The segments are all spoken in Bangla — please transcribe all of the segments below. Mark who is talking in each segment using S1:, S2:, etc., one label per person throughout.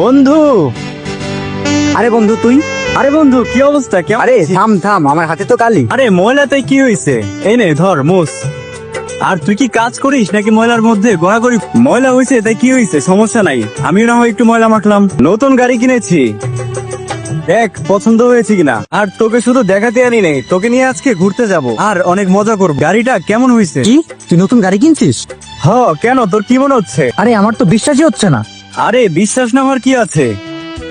S1: বন্ধু।
S2: আরে বন্ধু তুই?
S1: আরে বন্ধু কি অবস্থা? কেমন
S2: আরে থাম থাম আমার হাতে তো কালি।
S1: আরে ময়লাতে কি হয়েছে এই নে ধর মোস আর তুই কি কাজ করিস নাকি ময়লার মধ্যে গড়াগড়ি ময়লা হয়েছে তাই কি হয়েছে সমস্যা নাই। আমিও না হয় একটু ময়লা মাখলাম। নতুন গাড়ি কিনেছি। দেখ পছন্দ হয়েছে কিনা। আর তোকে শুধু দেখাতে আনি নেই তোকে নিয়ে আজকে ঘুরতে যাব। আর অনেক মজা করব। গাড়িটা কেমন হয়েছে
S2: কি? তুই নতুন গাড়ি কিনছিস?
S1: হ কেন? তোর কি মনে হচ্ছে?
S2: আরে আমার তো বিশ্বাসই হচ্ছে না।
S1: আরে, বিশ্বাস না হওয়ার কি আছে?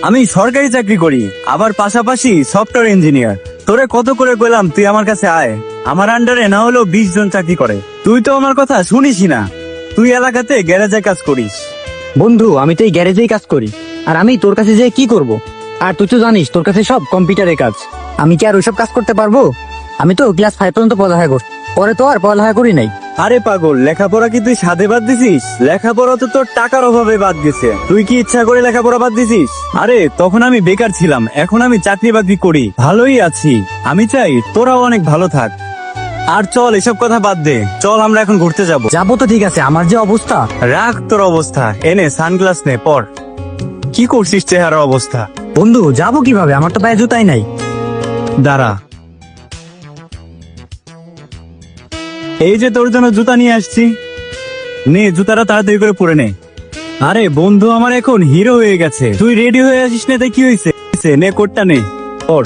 S1: আমি সরকারি চাকরি করি, আবার পাশাপাশি সফটওয়্যার ইঞ্জিনিয়ার তোরে কত করে গেলাম, তুই আমার কাছে আয়। আমার আন্ডারে না হলেও বিশ জন চাকরি করে। তুই তো আমার কথা শুনিসই না। তুই এলাকাতে গ্যারেজে কাজ করিস।
S2: বন্ধু, আমি তো এই গ্যারেজেই কাজ করি। আর আমি তোর কাছে যে কি করব? আর তুই তো জানিস, তোর কাছে সব কম্পিউটারের কাজ। আমি কি আর ওইসব কাজ করতে পারব? আমি তো ক্লাস ফাইভ পর্যন্ত পড়ালেখা করি, পরে তো আর পড়ালেখা করি নাই।
S1: আরে পাগল লেখাপড়া কি তুই সাধে বাদ দিছিস? লেখাপড়া তো তোর টাকার অভাবে বাদ গেছে। তুই কি ইচ্ছা করে লেখাপড়া বাদ দিছিস? আরে তখন আমি বেকার ছিলাম এখন আমি চাকরি বাকরি করি। ভালোই আছি। আমি চাই তোরাও অনেক ভালো থাক। আর চল এসব কথা বাদ দে। চল আমরা এখন ঘুরতে যাব।
S2: যাব তো ঠিক আছে আমার যে অবস্থা।
S1: রাখ তোর অবস্থা। এনে সানগ্লাস নে পর। কি করছিস চেহারা অবস্থা?
S2: বন্ধু যাব কীভাবে? আমার তো পায়ে জুতাই নাই।
S1: দাঁড়া। এই যে তোর জন্য জুতা নিয়ে আসছি। নে, জুতাটা তাড়াতাড়ি করে পরে নে। আরে, বন্ধু আমার এখন হিরো হয়ে গেছে। তুই রেডি হয়ে আসিস না তাই কি হয়েছে নে, কোটটা নে। পর।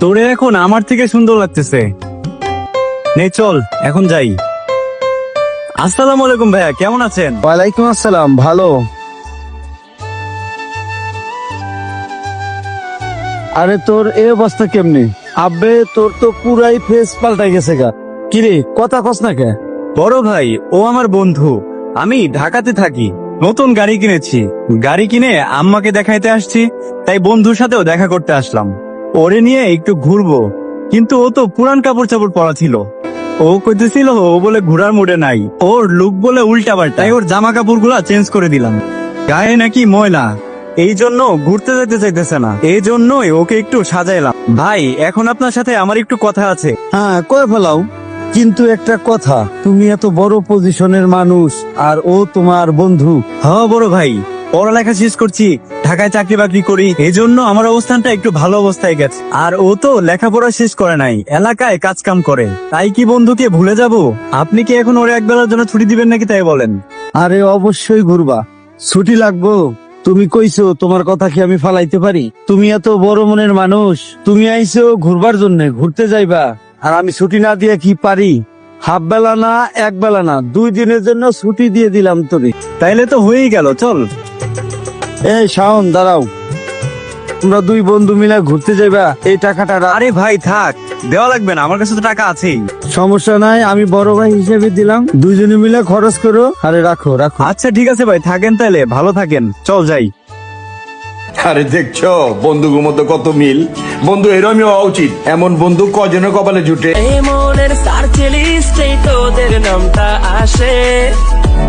S1: তোরে এখন আমার থেকে সুন্দর লাগতেছে। নে, চল, এখন যাই। আসসালামু আলাইকুম ভাইয়া, কেমন আছেন?
S3: ওয়ালাইকুম আসসালাম, ভালো। আরে তোর এই অবস্থা কেমনি? আব্বে, তোর তো পুরাই ফেস পাল্টাই গেছে গা। কিরে কথা কস না কে?
S1: বড় ভাই ও আমার বন্ধু। আমি ঢাকাতে থাকি নতুন গাড়ি কিনেছি। গাড়ি কিনে আম্মাকে দেখাইতে আসছি তাই বন্ধুর সাথেও দেখা করতে আসলাম। ওরে নিয়ে একটু ঘুরবো কিন্তু ও তো পুরান কাপড় চাপড় পরা ছিল। ও কইতেছিল ও বলে ঘোরার মুডে নাই ওর লুক বলে উল্টা পাল্টা তাই ওর জামা কাপড়গুলা চেঞ্জ করে দিলাম। গায়ে নাকি ময়লা এই জন্য ঘুরতে যেতে চাইতেছে না। এই জন্যই ওকে একটু সাজাইলাম। ভাই এখন আপনার সাথে আমার একটু কথা আছে।
S3: হ্যাঁ কয়ে ফেলাও। কিন্তু একটা কথা, তুমি এত বড় পজিশনের মানুষ, আর ও তোমার বন্ধু।
S1: হ্যাঁ বড় ভাই, পড়ালেখা শেষ করছি, ঢাকায় চাকরি বাকরি করি এই জন্য আমার অবস্থানটা একটু ভালো অবস্থায় গেছে। আর ও তো লেখাপড়া শেষ করে নাই, এলাকায় কাজ কাম করে। তাই কি বন্ধুকে ভুলে যাব? আপনি কি এখন ওরে এক বেলার জন্য ছুটি দিবেন নাকি তাই বলেন?
S3: আরে অবশ্যই ঘুরবা। ছুটি লাগবো। তুমি কইছো, তোমার কথা কি আমি ফালাইতে পারি? তুমি এত বড় মনের মানুষ, তুমি আইছো ঘুরবার জন্য, ঘুরতে যাইবা। আর আমি ছুটি না দিয়ে কি পারি? হাফ বেলা না এক বেলা না দুই দিনের জন্য ছুটি দিয়ে দিলাম তোরে।
S1: তাইলে তো হয়েই গেল চল।
S3: এই শাওন দাঁড়াও। তোমরা দুই বন্ধু মিলে ঘুরতে যাইবা এই টাকাটা
S1: আরে ভাই থাক। দেওয়া লাগবে না আমার কাছে তো টাকা আছেই।
S3: সমস্যা নাই আমি বড় ভাই হিসেবে দিলাম। দুইজনে মিলে খরচ করো আরে রাখো রাখো।
S1: আচ্ছা ঠিক আছে ভাই থাকেন তাহলে ভালো থাকেন। চল যাই।
S4: আরে দেখছ, বন্ধুগুর মধ্যে কত মিল? বন্ধু এরমই হওয়া উচিত। এমন বন্ধু কজনের কপালে জুটে?
S5: মনের নামটা আসে।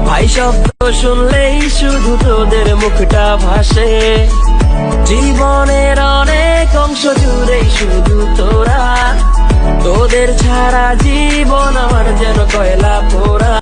S5: ভাই শব্দ শুনলেই শুধু তোদের মুখটা ভাসে। জীবনের অনেক অংশ জুড়েই শুধু তোরা। তোদের ছাড়া জীবন আমার যেন কয়লা পোড়া।